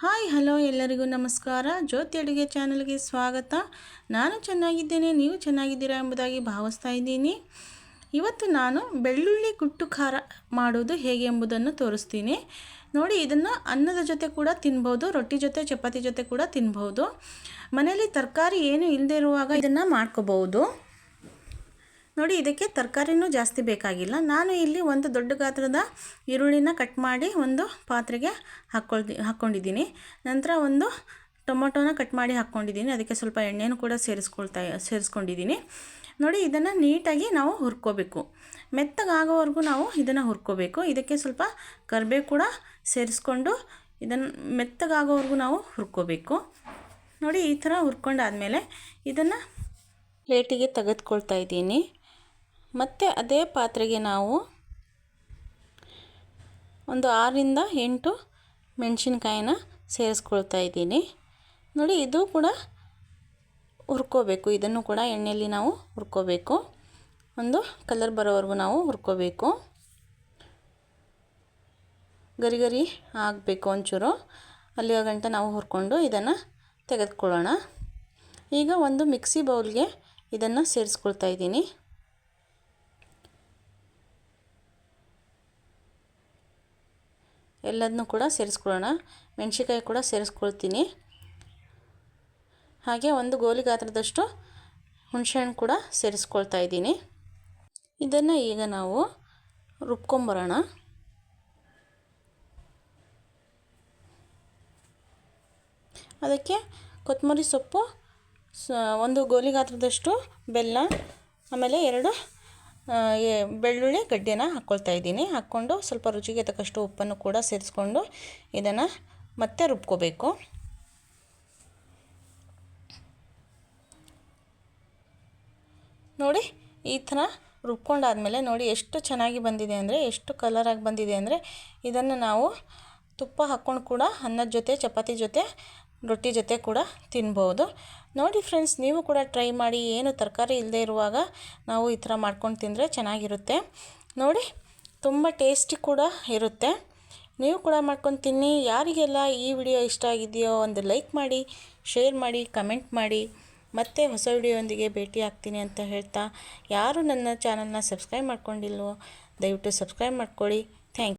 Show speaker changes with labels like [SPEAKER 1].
[SPEAKER 1] Hi, hello ಎಲ್ಲರಿಗೂ ನಮಸ್ಕಾರ. ಜ್ಯೋತಿ ಅಡುಗೆ ಚಾನಲ್ಗೆ ಸ್ವಾಗತ. ನಾನು ಚೆನ್ನಾಗಿದ್ದೇನೆ, ನೀವು ಚೆನ್ನಾಗಿದ್ದೀರಾ ಎಂಬುದಾಗಿ ಭಾವಿಸ್ತಾ ಇದ್ದೀನಿ. ಇವತ್ತು ನಾನು ಬೆಳ್ಳುಳ್ಳಿ ಗುಟ್ಟು ಖಾರ ಮಾಡೋದು ಹೇಗೆ ಎಂಬುದನ್ನು ತೋರಿಸ್ತೀನಿ. ನೋಡಿ, ಇದನ್ನು ಅನ್ನದ ಜೊತೆ ಕೂಡ ತಿನ್ಬೋದು, ರೊಟ್ಟಿ ಜೊತೆ, ಚಪಾತಿ ಜೊತೆ ಕೂಡ ತಿನ್ಬೋದು. ಮನೆಯಲ್ಲಿ ತರಕಾರಿ ಏನು ಇಲ್ಲದೆ ಇರುವಾಗ ಇದನ್ನು ಮಾಡ್ಕೋಬಹುದು. ನೋಡಿ, ಇದಕ್ಕೆ ತರಕಾರಿನೂ ಜಾಸ್ತಿ ಬೇಕಾಗಿಲ್ಲ. ನಾನು ಇಲ್ಲಿ ಒಂದು ದೊಡ್ಡ ಗಾತ್ರದ ಈರುಳ್ಳಿನ ಕಟ್ ಮಾಡಿ ಒಂದು ಪಾತ್ರೆಗೆ ಹಾಕೊಳ್ದಿ, ಹಾಕ್ಕೊಂಡಿದ್ದೀನಿ. ನಂತರ ಒಂದು ಟೊಮೊಟೊನ ಕಟ್ ಮಾಡಿ ಹಾಕ್ಕೊಂಡಿದ್ದೀನಿ. ಅದಕ್ಕೆ ಸ್ವಲ್ಪ ಎಣ್ಣೆಯನ್ನು ಕೂಡ ಸೇರಿಸ್ಕೊಳ್ತಾ, ಸೇರಿಸ್ಕೊಂಡಿದ್ದೀನಿ. ನೋಡಿ, ಇದನ್ನು ನೀಟಾಗಿ ನಾವು ಹುರ್ಕೋಬೇಕು. ಮೆತ್ತಗಾಗೋವರೆಗೂ ನಾವು ಇದನ್ನು ಹುರ್ಕೋಬೇಕು. ಇದಕ್ಕೆ ಸ್ವಲ್ಪ ಕರಿಬೇವು ಕೂಡ ಸೇರಿಸ್ಕೊಂಡು ಇದನ್ನು ಮೆತ್ತಗಾಗೋವರೆಗೂ ನಾವು ಹುರ್ಕೋಬೇಕು. ನೋಡಿ, ಈ ಥರ ಹುರ್ಕೊಂಡಾದಮೇಲೆ ಇದನ್ನು ಪ್ಲೇಟಿಗೆ ತೆಗೆದುಕೊಳ್ತಾ ಇದ್ದೀನಿ. ಮತ್ತು ಅದೇ ಪಾತ್ರೆಗೆ ನಾವು ಒಂದು ಆರರಿಂದ ಎಂಟು ಮೆಣಸಿನ್ಕಾಯಿನ ಸೇರಿಸ್ಕೊಳ್ತಾ ಇದ್ದೀನಿ. ನೋಡಿ, ಇದು ಕೂಡ ಹುರ್ಕೋಬೇಕು. ಇದನ್ನು ಕೂಡ ಎಣ್ಣೆಯಲ್ಲಿ ನಾವು ಹುರ್ಕೋಬೇಕು. ಒಂದು ಕಲರ್ ಬರೋವರೆಗೂ ನಾವು ಹುರ್ಕೋಬೇಕು. ಗರಿ ಗರಿ ಆಗಬೇಕು ಒಂಚೂರು. ಅಲ್ಲಿಯ ಗಂಟ ನಾವು ಹುರ್ಕೊಂಡು ಇದನ್ನು ತೆಗೆದುಕೊಳ್ಳೋಣ. ಈಗ ಒಂದು ಮಿಕ್ಸಿ ಬೌಲ್ಗೆ ಇದನ್ನು ಸೇರಿಸ್ಕೊಳ್ತಾ ಇದ್ದೀನಿ. ಎಲ್ಲದನ್ನೂ ಕೂಡ ಸೇರಿಸ್ಕೊಳ್ಳೋಣ. ಮೆಣಸಿನ್ಕಾಯಿ ಕೂಡ ಸೇರಿಸ್ಕೊಳ್ತೀನಿ. ಹಾಗೆ ಒಂದು ಗೋಲಿ ಗಾತ್ರದಷ್ಟು ಹುಣಸೆಹಣ್ಣು ಕೂಡ ಸೇರಿಸ್ಕೊಳ್ತಾ ಇದ್ದೀನಿ. ಇದನ್ನು ಈಗ ನಾವು ರುಬ್ಕೊಂಬರೋಣ. ಅದಕ್ಕೆ ಕೊತ್ತಂಬರಿ ಸೊಪ್ಪು ಒಂದು ಗೋಲಿ ಗಾತ್ರದಷ್ಟು ಬೆಲ್ಲ, ಆಮೇಲೆ ಎರಡು ಬೆಳ್ಳುಳ್ಳಿ ಗಡ್ಡೆನ ಹಾಕ್ಕೊಳ್ತಾ ಇದ್ದೀನಿ. ಹಾಕ್ಕೊಂಡು ಸ್ವಲ್ಪ ರುಚಿಗೆ ತಕ್ಕಷ್ಟು ಉಪ್ಪನ್ನು ಕೂಡ ಸೇರಿಸ್ಕೊಂಡು ಇದನ್ನು ಮತ್ತೆ ರುಬ್ಕೋಬೇಕು. ನೋಡಿ, ಈ ಥರ ರುಬ್ಕೊಂಡಾದಮೇಲೆ ನೋಡಿ ಎಷ್ಟು ಚೆನ್ನಾಗಿ ಬಂದಿದೆ ಅಂದರೆ, ಎಷ್ಟು ಕಲರಾಗಿ ಬಂದಿದೆ ಅಂದರೆ, ಇದನ್ನು ನಾವು ತುಪ್ಪ ಹಾಕ್ಕೊಂಡು ಕೂಡ ಅನ್ನದ ಜೊತೆ, ಚಪಾತಿ ಜೊತೆ ರೊಟ್ಟಿ ಜೊತೆ ಕೂಡ ತಿನ್ಬೋದು. ನೋಡಿ ಫ್ರೆಂಡ್ಸ್ ನೀವು ಕೂಡ ಟ್ರೈ ಮಾಡಿ, ಏನು ತರಕಾರಿ ಇಲ್ಲದೆ ಇರುವಾಗ ನಾವು ಈ ಥರ ಮಾಡ್ಕೊಂಡು ತಿಂದರೆ ಚೆನ್ನಾಗಿರುತ್ತೆ. ನೋಡಿ, ತುಂಬ ಟೇಸ್ಟಿ ಕೂಡ ಇರುತ್ತೆ. ನೀವು ಕೂಡ ಮಾಡ್ಕೊಂಡು ತಿನ್ನಿ. ಯಾರಿಗೆಲ್ಲ ಈ ವಿಡಿಯೋ ಇಷ್ಟ ಆಗಿದೆಯೋ ಒಂದು ಲೈಕ್ ಮಾಡಿ ಶೇರ್ ಮಾಡಿ ಕಮೆಂಟ್ ಮಾಡಿ. ಮತ್ತೆ ಹೊಸ ವಿಡಿಯೋಯೊಂದಿಗೆ ಭೇಟಿ ಆಗ್ತೀನಿ ಅಂತ ಹೇಳ್ತಾ, ಯಾರು ನನ್ನ ಚಾನಲ್ನ ಸಬ್ಸ್ಕ್ರೈಬ್ ಮಾಡ್ಕೊಂಡಿಲ್ವೋ, ದಯವಿಟ್ಟು ಸಬ್ಸ್ಕ್ರೈಬ್ ಮಾಡ್ಕೊಳ್ಳಿ.